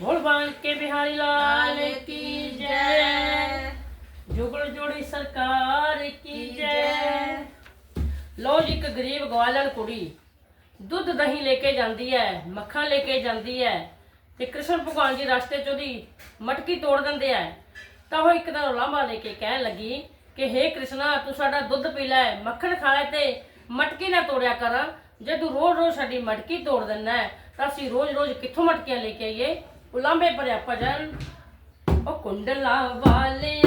ਭੋਲ ਬਾਣ ਕੇ ਬਿਹਾਰੀ ਲਾਲ ਕੀ ਜੈ? ਜੁਗਲ ਜੋੜੀ ਸਰਕਾਰ ਕੀ ਜੈ? ਲੋ ਜੀ ਇੱਕ ਗਰੀਬ ਗਵਾਲਣ ਕੁੜੀ। ਦੁੱਧ ਦਹੀਂ ਲੈ ਕੇ ਜਾਂਦੀ ਹੈ ਮੱਖਣ ਲੈ ਕੇ ਜਾਂਦੀ ਹੈ ਤੇ ਕ੍ਰਿਸ਼ਨ ਭਗਵਾਨ ਜੀ ਰਸਤੇ 'ਚ ਉਹਦੀ ਮਟਕੀ ਤੋੜ ਦਿੰਦੇ ਹੈ ਤਾਂ ਉਹ ਇੱਕ ਦਿਨ ਉਲਾਂਭਾ ਲੈ ਕੇ ਕਹਿਣ ਲੱਗੀ ਕਿ, ਹੇ ਕ੍ਰਿਸ਼ਨਾ, ਤੂੰ ਸਾਡਾ ਦੁੱਧ ਪੀ ਲੈ, ਮੱਖਣ ਖਾ ਲੈ ਤੇ ਮਟਕੀ ਨਾ ਤੋੜਿਆ ਕਰ। ਜੇ ਤੂੰ ਰੋਜ਼-ਰੋਜ਼ ਸਾਡੀ ਮਟਕੀ ਤੋੜ ਦਿੰਦਾ ਹੈ ਤਾਂ ਅਸੀਂ ਰੋਜ਼-ਰੋਜ਼ ਕਿੱਥੋਂ ਮਟਕੀਆਂ ਲੈ ਕੇ ਆਈਏ? ਉਲਾਂਭੇ ਭਰਿਆ ਭਜਨ ਉਹ ਕੁੰਡਲਾ ਵਾਲਿਆ